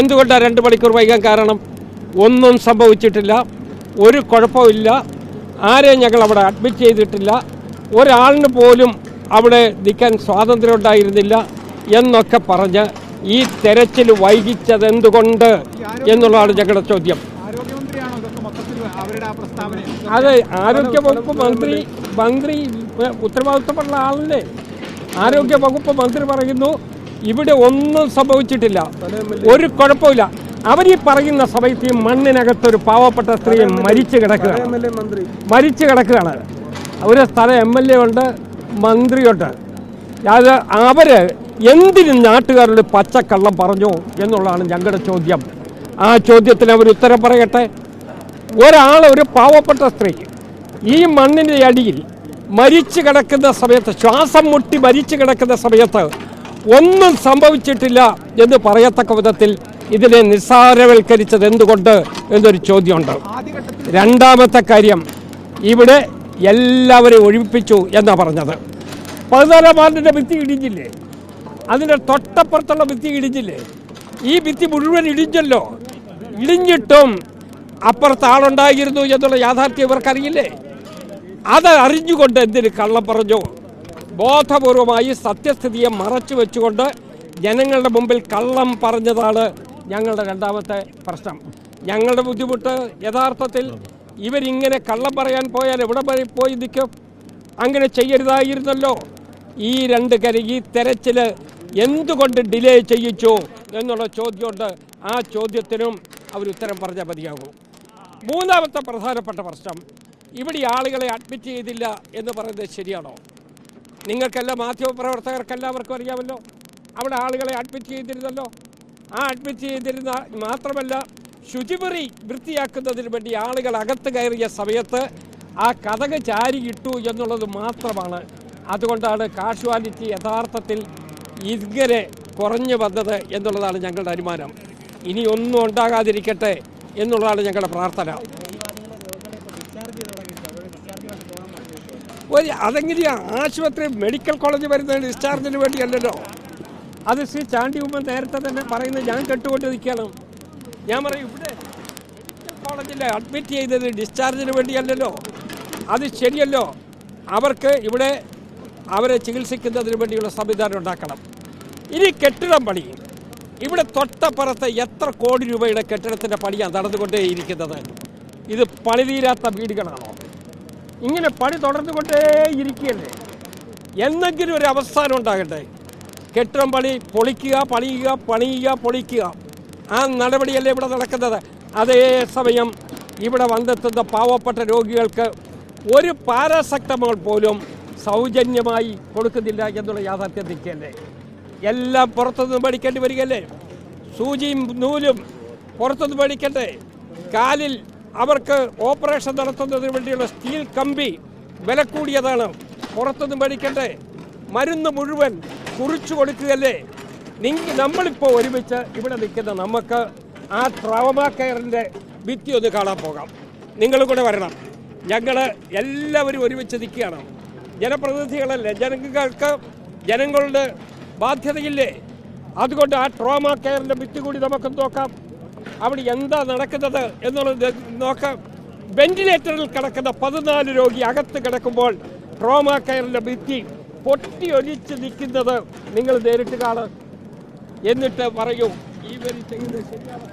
എന്തുകൊണ്ടാണ് രണ്ട് മണിക്കൂർ വൈകാൻ കാരണം? ഒന്നും സംഭവിച്ചിട്ടില്ല. ഒരു കുഴപ്പമില്ല. ആരെയും ഞങ്ങൾ അവിടെ അഡ്മിറ്റ് ചെയ്തിട്ടില്ല. ഒരാളിന് പോലും അവിടെ നിൽക്കാൻ സ്വാതന്ത്ര്യം ഉണ്ടായിരുന്നില്ല എന്നൊക്കെ പറഞ്ഞ് ഈ തെരച്ചിൽ വൈകിച്ചത് എന്തുകൊണ്ട് എന്നുള്ളതാണ് ഞങ്ങളുടെ ചോദ്യം. അതെ ആരോഗ്യ വകുപ്പ് മന്ത്രി മന്ത്രി ഉത്തരവാദിത്തമുള്ള ആളല്ലേ? ആരോഗ്യ വകുപ്പ് മന്ത്രി പറയുന്നു ഇവിടെ ഒന്നും സംഭവിച്ചിട്ടില്ല. ഒരു കുഴപ്പമില്ല അവർ ഈ പറയുന്ന സമയത്ത് ഈ മണ്ണിനകത്തൊരു പാവപ്പെട്ട സ്ത്രീ മരിച്ചു കിടക്കുകയാണ്. മരിച്ചു കിടക്കുകയാണ്. ഒരു സ്ഥലം എം എൽ എ ഉണ്ട് മന്ത്രിയുണ്ട്. അത് അവർ എന്തിനും നാട്ടുകാരുടെ പച്ചക്കള്ളം പറഞ്ഞു എന്നുള്ളതാണ് ഞങ്ങളുടെ ചോദ്യം. ആ ചോദ്യത്തിന് അവർ ഉത്തരം പറയട്ടെ. ഒരാൾ ഒരു പാവപ്പെട്ട സ്ത്രീ ഈ മണ്ണിന്റെ അടിയിൽ മരിച്ചു കിടക്കുന്ന സമയത്ത് ശ്വാസം മുട്ടി മരിച്ചു കിടക്കുന്ന സമയത്ത് ഒന്നും സംഭവിച്ചിട്ടില്ല എന്ന് പറയത്തക്ക വിധത്തിൽ ഇതിനെ നിസ്സാരവൽക്കരിച്ചത് എന്തുകൊണ്ട് എന്നൊരു ചോദ്യമുണ്ട്. രണ്ടാമത്തെ കാര്യം ഇവിടെ എല്ലാവരെയും ഒഴിപ്പിച്ചു എന്നാണ് പറഞ്ഞത്. പതിനാലാം വാർഡിന്റെ ഭിത്തി ഇടിഞ്ഞില്ലേ? അതിന്റെ തൊട്ടപ്പുറത്തുള്ള ഭിത്തി ഇടിഞ്ഞില്ലേ? ഈ ഭിത്തി മുഴുവൻ ഇടിഞ്ഞല്ലോ. ഇടിഞ്ഞിട്ടും അപ്പുറത്ത് ആളുണ്ടായിരുന്നു എന്നുള്ള യാഥാർത്ഥ്യം ഇവർക്കറിയില്ലേ? അത് അറിഞ്ഞുകൊണ്ട് എന്തിന് കള്ളം പറഞ്ഞു? ബോധപൂർവമായി സത്യസ്ഥിതിയെ മറച്ചു വെച്ചുകൊണ്ട് ജനങ്ങളുടെ മുമ്പിൽ കള്ളം പറഞ്ഞതാണ് ഞങ്ങളുടെ രണ്ടാമത്തെ പ്രശ്നം. ഞങ്ങളുടെ ബുദ്ധിമുട്ട് യഥാർത്ഥത്തിൽ ഇവരിങ്ങനെ കള്ളം പറയാൻ പോയാൽ എവിടെ പോയി നിൽക്കും? അങ്ങനെ ചെയ്യരുതായിരുന്നല്ലോ. ഈ രണ്ട് കരുകി തെരച്ചിൽ എന്തുകൊണ്ട് ഡിലേ ചെയ്യിച്ചു എന്നുള്ള ചോദ്യമുണ്ട്. ആ ചോദ്യത്തിനും അവർ ഉത്തരം പറഞ്ഞാൽ മതിയാകൂ. മൂന്നാമത്തെ പ്രധാനപ്പെട്ട പ്രശ്നം ഇവിടെ ആളുകളെ അഡ്മിറ്റ് ചെയ്തില്ല എന്ന് പറയുന്നത് ശരിയാണോ? നിങ്ങൾക്കെല്ലാം മാധ്യമപ്രവർത്തകർക്കെല്ലാവർക്കും അറിയാമല്ലോ. അവിടെ ആളുകളെ അഡ്മിറ്റ് ചെയ്തിരുന്നല്ലോ. ആ അഡ്മിറ്റ് ചെയ്തിരുന്ന മാത്രമല്ല ശുചിമുറി വൃത്തിയാക്കുന്നതിന് വേണ്ടി ആളുകൾ അകത്ത് കയറിയ സമയത്ത് ആ കഥക് ചാരിയിട്ടു എന്നുള്ളത് മാത്രമാണ്. അതുകൊണ്ടാണ് കാഷ്വാലിറ്റി യഥാർത്ഥത്തിൽ ഇങ്ങനെ കുറഞ്ഞു വന്നത് എന്നുള്ളതാണ് ഞങ്ങളുടെ അനുമാനം. ഇനിയൊന്നും ഉണ്ടാകാതിരിക്കട്ടെ എന്നുള്ളതാണ് ഞങ്ങളുടെ പ്രാർത്ഥന. ഒരു അതെങ്ങനെയാ ആശുപത്രി മെഡിക്കൽ കോളേജ് വരുന്നതിന് ഡിസ്ചാർജിന് വേണ്ടിയല്ലല്ലോ? അത് ശ്രീ ചാണ്ടി ഉമ്മൻ നേരത്തെ തന്നെ പറയുന്നത് ഞാൻ കെട്ടുകൊണ്ട് നിൽക്കണം ഞാൻ പറയും ഇവിടെ മെഡിക്കൽ കോളേജിൽ അഡ്മിറ്റ് ചെയ്തത് ഡിസ്ചാർജിന് വേണ്ടിയല്ലല്ലോ. അത് ശരിയല്ലോ. അവർക്ക് ഇവിടെ അവരെ ചികിത്സിക്കുന്നതിന് വേണ്ടിയുള്ള സംവിധാനം ഉണ്ടാക്കണം. ഇനി കെട്ടിടം പണി. ഇവിടെ തൊട്ടപ്പുറത്ത് എത്ര കോടി രൂപയുടെ കെട്ടിടത്തിന്റെ പണിയാണ് നടന്നുകൊണ്ടേയിരിക്കുന്നത്. ഇത് പണിതീരാത്ത വീടുകളാണോ? ഇങ്ങനെ പണി തുടർന്നുകൊണ്ടേ ഇരിക്കുകയല്ലേ എന്തെങ്കിലും ഒരു അവസാനം ഉണ്ടാകട്ടെ. കെട്ടിടം പണി പൊളിക്കുക പണിയുക പണിയുക പൊളിക്കുക. ആ നടപടിയല്ലേ ഇവിടെ നടക്കുന്നത്? അതേസമയം ഇവിടെ വന്നെത്തുന്ന പാവപ്പെട്ട രോഗികൾക്ക് ഒരു പാരാസെക്ടമോൾ പോലും സൗജന്യമായി കൊടുക്കുന്നില്ല എന്നുള്ള യാഥാർത്ഥ്യം നിൽക്കുകയല്ലേ? എല്ലാം പുറത്തുനിന്ന് പഠിക്കേണ്ടി വരികയല്ലേ? സൂചിയും നൂലും പുറത്തുനിന്ന് പഠിക്കട്ടെ കാലിൽ അവർക്ക് ഓപ്പറേഷൻ നടത്തുന്നതിന് വേണ്ടിയുള്ള സ്റ്റീൽ കമ്പി വില കൂടിയതാണ്. പുറത്തുനിന്ന് മേടിക്കട്ടെ മരുന്ന് മുഴുവൻ കുറിച്ചു കൊടുക്കുകയല്ലേ? നിങ്ങ നമ്മളിപ്പോൾ ഒരുമിച്ച് ഇവിടെ നിൽക്കുന്ന നമുക്ക് ആ ട്രോമ കെയറിന്റെ ഭിത്തി ഒന്ന് കാണാൻ പോകാം. നിങ്ങളും കൂടെ വരണം. ഞങ്ങൾ എല്ലാവരും ഒരുമിച്ച് നിൽക്കുകയാണ്. ജനപ്രതിനിധികളല്ലേ? ജനങ്ങൾക്ക് ജനങ്ങളുടെ ബാധ്യതയില്ലേ? അതുകൊണ്ട് ആ ട്രോമ കെയറിന്റെ ഭിത്തി കൂടി നമുക്ക് നോക്കാം. അവിടെ എന്താ നടക്കുന്നത് എന്നുള്ളത് നോക്കാം. വെന്റിലേറ്ററിൽ കിടക്കുന്ന പതിനാല് രോഗി അകത്ത് കിടക്കുമ്പോൾ ട്രോമ കെയറിന്റെ ഭിത്തി പൊട്ടി ഒലിച്ച് നിൽക്കുന്നത് നിങ്ങൾ നേരിട്ട് കാണും. എന്നിട്ട് പറയൂ ഈ വരി ചെയ്യുന്നത് ശരിയാണ്?